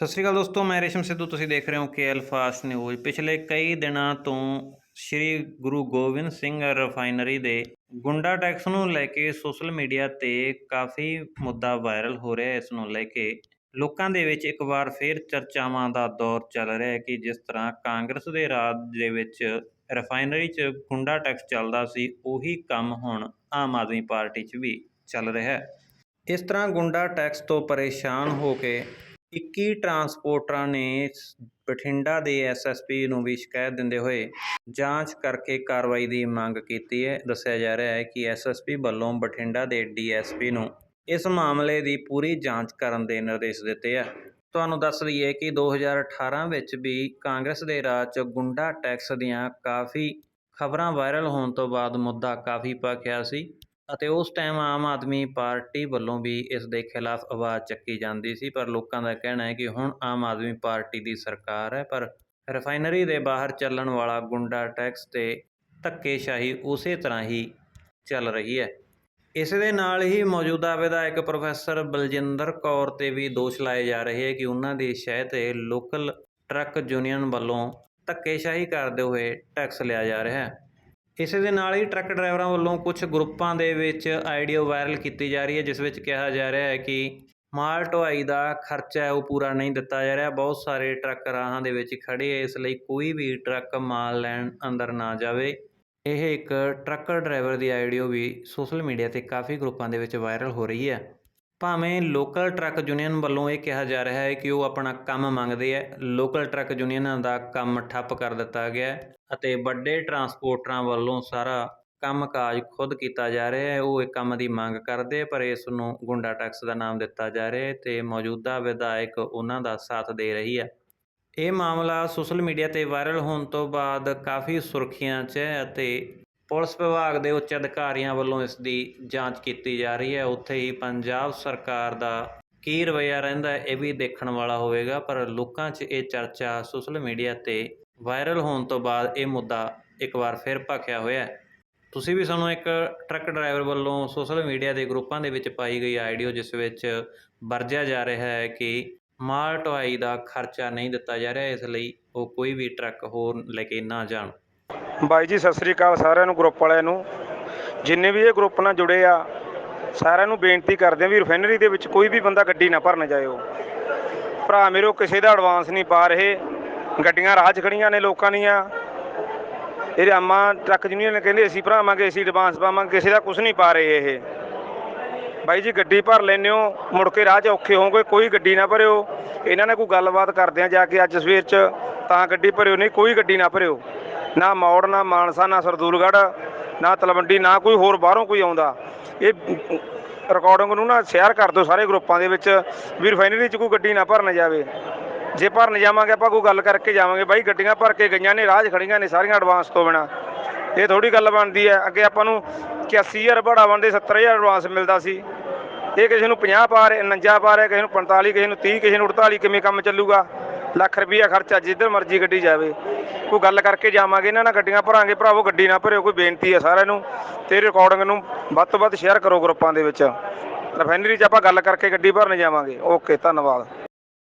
ਸਤਿ ਸ਼੍ਰੀ ਅਕਾਲ ਦੋਸਤੋ, ਮੈਂ ਰੇਸ਼ਮ ਸਿੱਧੂ, ਤੁਸੀਂ ਦੇਖ ਰਹੇ ਹੋ ਕੇਐਲ ਫਾਸਟ ਨਿਊਜ਼। ਪਿਛਲੇ ਕਈ ਦਿਨਾਂ ਤੋਂ ਸ੍ਰੀ ਗੁਰੂ ਗੋਬਿੰਦ ਸਿੰਘ ਰਿਫਾਈਨਰੀ ਦੇ ਗੁੰਡਾ ਟੈਕਸ ਨੂੰ ਲੈ ਕੇ ਸੋਸ਼ਲ ਮੀਡੀਆ ਤੇ ਕਾਫੀ ਮੁੱਦਾ ਵਾਇਰਲ ਹੋ ਰਿਹਾ ਹੈ। ਇਸ ਨੂੰ ਲੈ ਕੇ ਲੋਕਾਂ ਦੇ ਵਿੱਚ ਇੱਕ ਵਾਰ ਫਿਰ ਚਰਚਾਵਾਂ ਦਾ ਦੌਰ ਚੱਲ ਰਿਹਾ ਹੈ ਕਿ ਜਿਸ ਤਰ੍ਹਾਂ ਕਾਂਗਰਸ ਦੇ ਰਾਜ ਦੇ ਵਿੱਚ ਰਿਫਾਈਨਰੀ 'ਚ ਗੁੰਡਾ ਟੈਕਸ ਚੱਲਦਾ ਸੀ, ਉਹੀ ਕੰਮ ਹੁਣ ਆਮ ਆਦਮੀ ਪਾਰਟੀ 'ਚ ਵੀ ਚੱਲ ਰਿਹਾ ਹੈ। ਇਸ ਤਰ੍ਹਾਂ ਗੁੰਡਾ ਟੈਕਸ ਤੋਂ ਪਰੇਸ਼ਾਨ ਹੋ ਕੇ 21 ਟਰਾਂਸਪੋਰਟਰਾਂ ਨੇ ਬਠਿੰਡਾ ਦੇ ਐਸਐਸਪੀ ਨੂੰ ਵੀ ਸ਼ਿਕਾਇਤ ਦਿੰਦੇ ਹੋਏ ਜਾਂਚ ਕਰਕੇ ਕਾਰਵਾਈ ਦੀ ਮੰਗ ਕੀਤੀ ਹੈ। ਦੱਸਿਆ ਜਾ ਰਿਹਾ ਹੈ ਕਿ ਐਸਐਸਪੀ ਵੱਲੋਂ ਬਠਿੰਡਾ ਦੇ ਡੀਐਸਪੀ ਨੂੰ ਇਸ ਮਾਮਲੇ ਦੀ ਪੂਰੀ ਜਾਂਚ ਕਰਨ ਦੇ ਨਿਰਦੇਸ਼ ਦਿੱਤੇ ਆ। ਤੁਹਾਨੂੰ ਦੱਸ ਦਈਏ ਕਿ 2018 ਵਿੱਚ ਵੀ ਕਾਂਗਰਸ ਦੇ ਰਾਜ 'ਚ ਗੁੰਡਾ ਟੈਕਸ ਦੀਆਂ ਕਾਫੀ ਖਬਰਾਂ ਵਾਇਰਲ ਹੋਣ ਤੋਂ ਬਾਅਦ ਮੁੱਦਾ ਕਾਫੀ ਭਖਿਆ ਸੀ। ਅਤੇ ਉਸ ਟਾਈਮ ਆਮ ਆਦਮੀ ਪਾਰਟੀ ਵੱਲੋਂ ਵੀ ਇਸ ਦੇ ਖਿਲਾਫ ਆਵਾਜ਼ ਚੱਕੀ ਜਾਂਦੀ ਸੀ, ਪਰ ਲੋਕਾਂ ਦਾ ਕਹਿਣਾ ਹੈ ਕਿ ਹੁਣ ਆਮ ਆਦਮੀ ਪਾਰਟੀ ਦੀ ਸਰਕਾਰ ਹੈ, ਪਰ ਰਿਫਾਈਨਰੀ ਦੇ ਬਾਹਰ ਚੱਲਣ ਵਾਲਾ ਗੁੰਡਾ ਟੈਕਸ ਤੇ ਧੱਕੇਸ਼ਾਹੀ ਉਸੇ ਤਰ੍ਹਾਂ ਹੀ ਚੱਲ ਰਹੀ ਹੈ। ਇਸ ਦੇ ਨਾਲ ਹੀ ਮੌਜੂਦਾ ਵਿਧਾਇਕ ਪ੍ਰੋਫੈਸਰ ਬਲਜਿੰਦਰ ਕੌਰ ਤੇ ਵੀ ਦੋਸ਼ ਲਾਏ ਜਾ ਰਹੇ ਹੈ ਕਿ ਉਹਨਾਂ ਦੀ ਸ਼ਹਿ ਤੇ ਲੋਕਲ ਟਰੱਕ ਯੂਨੀਅਨ ਵੱਲੋਂ ਧੱਕੇਸ਼ਾਹੀ ਕਰਦੇ ਹੋਏ ਟੈਕਸ ਲਿਆ ਜਾ ਰਿਹਾ ਹੈ। ਇਸੇ ਦੇ ਨਾਲ ਹੀ ਟਰੱਕ ਡਰਾਈਵਰਾਂ ਵੱਲੋਂ ਕੁਝ ਗਰੁੱਪਾਂ ਦੇ ਵਿੱਚ ਆਡੀਓ ਵਾਇਰਲ ਕੀਤੀ ਜਾ ਰਹੀ ਹੈ, ਜਿਸ ਵਿੱਚ ਕਿਹਾ ਜਾ ਰਿਹਾ ਹੈ ਕਿ ਮਾਲ ਢੁਆਈ ਦਾ ਖਰਚਾ ਹੈ, ਉਹ ਪੂਰਾ ਨਹੀਂ ਦਿੱਤਾ ਜਾ ਰਿਹਾ। ਬਹੁਤ ਸਾਰੇ ਟਰੱਕ ਰਾਹਾਂ ਦੇ ਵਿੱਚ ਖੜੇ ਹੈ, ਇਸ ਲਈ ਕੋਈ ਵੀ ਟਰੱਕ ਮਾਲ ਲੈਣ ਅੰਦਰ ਨਾ ਜਾਵੇ। ਇਹ ਇੱਕ ਟਰੱਕ ਡਰਾਈਵਰ ਦੀ ਆਈਡੀਓ ਵੀ ਸੋਸ਼ਲ ਮੀਡੀਆ ਤੇ ਕਾਫੀ ਗਰੁੱਪਾਂ ਦੇ ਵਿੱਚ ਵਾਇਰਲ ਹੋ ਰਹੀ ਹੈ। ਭਾਵੇਂ ਲੋਕਲ ਟਰੱਕ ਯੂਨੀਅਨ ਵੱਲੋਂ ਇਹ ਕਿਹਾ ਜਾ ਰਿਹਾ ਹੈ ਕਿ ਉਹ ਆਪਣਾ ਕੰਮ ਮੰਗਦੇ ਹੈ, ਲੋਕਲ ਟਰੱਕ ਯੂਨੀਅਨਾਂ ਦਾ ਕੰਮ ਠੱਪ ਕਰ ਦਿੱਤਾ ਗਿਆ ਅਤੇ ਵੱਡੇ ਟਰਾਂਸਪੋਰਟਰਾਂ ਵੱਲੋਂ ਸਾਰਾ ਕੰਮਕਾਜ ਖੁਦ ਕੀਤਾ ਜਾ ਰਿਹਾ ਹੈ। ਉਹ ਇਹ ਕੰਮ ਦੀ ਮੰਗ ਕਰਦੇ, ਪਰ ਇਸ ਨੂੰ ਗੁੰਡਾ ਟੈਕਸ ਦਾ ਨਾਮ ਦਿੱਤਾ ਜਾ ਰਿਹਾ ਹੈ ਤੇ ਮੌਜੂਦਾ ਵਿਧਾਇਕ ਉਹਨਾਂ ਦਾ ਸਾਥ ਦੇ ਰਹੀ ਹੈ। ਇਹ ਮਾਮਲਾ ਸੋਸ਼ਲ ਮੀਡੀਆ ਤੇ ਵਾਇਰਲ ਹੋਣ ਤੋਂ ਬਾਅਦ ਕਾਫੀ ਸੁਰਖੀਆਂ 'ਚ ਹੈ ਅਤੇ ਪੁਲਿਸ ਵਿਭਾਗ ਦੇ ਉੱਚ ਅਧਿਕਾਰੀਆਂ ਵੱਲੋਂ ਇਸ ਦੀ ਜਾਂਚ ਕੀਤੀ ਜਾ ਰਹੀ ਹੈ। ਉੱਥੇ ਹੀ ਪੰਜਾਬ ਸਰਕਾਰ ਦਾ ਕੀ ਰਵੱਈਆ ਰਹਿੰਦਾ ਇਹ ਵੀ ਦੇਖਣ ਵਾਲਾ ਹੋਵੇਗਾ, ਪਰ ਲੋਕਾਂ 'ਚ ਇਹ ਚਰਚਾ ਸੋਸ਼ਲ ਮੀਡੀਆ ਤੇ ਵਾਇਰਲ ਹੋਣ ਤੋਂ ਬਾਅਦ ਇਹ ਮੁੱਦਾ ਇੱਕ ਵਾਰ ਫਿਰ ਭਖਿਆ ਹੋਇਆ ਹੈ। ਤੁਸੀਂ ਵੀ ਸਾਨੂੰ ਇੱਕ ਟਰੱਕ ਡਰਾਈਵਰ ਵੱਲੋਂ ਸੋਸ਼ਲ ਮੀਡੀਆ ਦੇ ਗਰੁੱਪਾਂ ਦੇ ਵਿੱਚ ਪਾਈ ਗਈ ਆਈਡੀਓ ਜਿਸ ਵਿੱਚ ਵਰਜਿਆ ਜਾ ਰਿਹਾ ਹੈ ਕਿ ਮਾਲ ਢੁਆਈ ਦਾ ਖਰਚਾ ਨਹੀਂ ਦਿੱਤਾ ਜਾ ਰਿਹਾ, ਇਸ ਲਈ ਉਹ ਕੋਈ ਵੀ ਟਰੱਕ ਹੋਰ ਲੈ ਕੇ ਨਾ ਜਾਣ। ਬਾਈ ਜੀ, ਸਤਿ ਸ੍ਰੀ ਅਕਾਲ ਸਾਰਿਆਂ ਨੂੰ, ਗਰੁੱਪ ਵਾਲਿਆਂ ਨੂੰ। ਜਿੰਨੇ ਵੀ ਇਹ ਗਰੁੱਪ ਨਾਲ ਜੁੜੇ ਆ ਸਾਰਿਆਂ ਨੂੰ ਬੇਨਤੀ ਕਰਦੇ ਆ ਵੀ ਰਿਫਾਈਨਰੀ ਦੇ ਵਿੱਚ ਕੋਈ ਵੀ ਬੰਦਾ ਗੱਡੀ ਨਾ ਭਰਨ ਜਾਇਓ ਭਰਾ ਮੇਰੋ ਕਿਸੇ ਦਾ ਐਡਵਾਂਸ ਨਹੀਂ ਪਾ ਰਹੇ। ਗੱਡੀਆਂ ਰਾਹ 'ਚ ਖੜੀਆਂ ਨੇ ਲੋਕਾਂ ਦੀਆਂ। ਇਹ ਆਮਾ ਟਰੱਕ ਯੂਨੀਅਨ ਨੇ ਕਹਿੰਦੇ, ਅਸੀਂ ਭਰਾਵਾਂਗੇ, ਅਸੀਂ ਐਡਵਾਂਸ ਪਾਵਾਂਗੇ, ਕਿਸੇ ਦਾ ਕੁਝ ਨਹੀਂ ਪਾ ਰਹੇ ਇਹ। ਬਾਈ ਜੀ, ਗੱਡੀ ਭਰ ਲੈਂਦੇ ਹੋ, ਮੁੜ ਕੇ ਰਾਹ 'ਚ ਔਖੇ ਹੋਵੋਗੇ, ਕੋਈ ਗੱਡੀ ਨਾ ਭਰਿਓ। ਇਹਨਾਂ ਨੇ ਕੋਈ ਗੱਲਬਾਤ ਕਰਦੇ ਆ ਜਾ ਕੇ ਅੱਜ ਸਵੇਰ 'ਚ, ਤਾਂ ਗੱਡੀ ਭਰਿਓ, ਨਹੀਂ, ਕੋਈ ਗੱਡੀ ਨਾ ਭਰਿਓ। ਨਾ ਮੌੜ, ਨਾ ਮਾਨਸਾ, ਨਾ ਸਰਦੂਲਗੜ੍ਹ। ਨਾ ਤਲਵੰਡੀ, ਨਾ ਕੋਈ ਹੋਰ ਬਾਹਰੋਂ ਕੋਈ ਆਉਂਦਾ। ਇਹ ਰਿਕਾਰਡਿੰਗ ਨੂੰ ਨਾ ਸ਼ੇਅਰ ਕਰ ਦਿਓ ਸਾਰੇ ਗਰੁੱਪਾਂ ਦੇ ਵਿੱਚ ਵੀ ਰਿਫਾਈਨਰੀ 'ਚ ਕੋਈ ਗੱਡੀ ਨਾ ਭਰਨ ਜਾਵੇ। ਜੇ ਭਰਨ ਜਾਵਾਂਗੇ, ਆਪਾਂ ਕੋਈ ਗੱਲ ਕਰਕੇ ਜਾਵਾਂਗੇ। ਬਾਈ, ਗੱਡੀਆਂ ਭਰ ਕੇ ਗਈਆਂ ਨੇ, ਰਾਹ 'ਚ ਖੜੀਆਂ ਨੇ ਸਾਰੀਆਂ ਐਡਵਾਂਸ ਤੋਂ ਬਿਨਾ। ਇਹ ਥੋੜੀ ਗੱਲ ਬਣਦੀ ਹੈ। ਅੱਗੇ ਆਪਾਂ ਨੂੰ 81000 ਬੜਾ ਬਣਦੇ 70000 ਐਡਵਾਂਸ ਮਿਲਦਾ ਸੀ। ਇਹ ਕਿਸੇ ਨੂੰ 50 ਪਾ ਰਿਹਾ 49 ਪਾ ਰਿਹਾ ਕਿਸੇ ਨੂੰ 45 ਕਿਸੇ ਨੂੰ 30 ਕਿਸੇ ਨੂੰ 48 ਕਿਵੇਂ ਕੰਮ ਚੱਲੂਗਾ? ਲੱਖ ਰੁਪਈਆ ਖਰਚਾ ਜਿੱਧਰ ਮਰਜ਼ੀ ਗੱਡੀ ਜਾਵੇ। ਕੋਈ ਗੱਲ ਕਰਕੇ ਜਾਵਾਂਗੇ, ਇਹਨਾਂ ਨਾਲ ਗੱਡੀਆਂ ਭਰਾਂਗੇ, ਭਰਾਵੋ ਗੱਡੀ ਨਾ ਭਰਿਓ, ਕੋਈ ਬੇਨਤੀ ਹੈ ਸਾਰਿਆਂ ਨੂੰ। ਤੇ ਰਿਕਾਰਡਿੰਗ ਨੂੰ ਵੱਧ ਤੋਂ ਵੱਧ ਸ਼ੇਅਰ ਕਰੋ ਗਰੁੱਪਾਂ ਦੇ ਵਿੱਚ। ਰਿਫਾਈਨਰੀ 'ਚ ਆਪਾਂ ਗੱਲ ਕਰਕੇ ਗੱਡੀ ਭਰਨ ਜਾਵਾਂਗੇ। ਓਕੇ ਧੰਨਵਾਦ।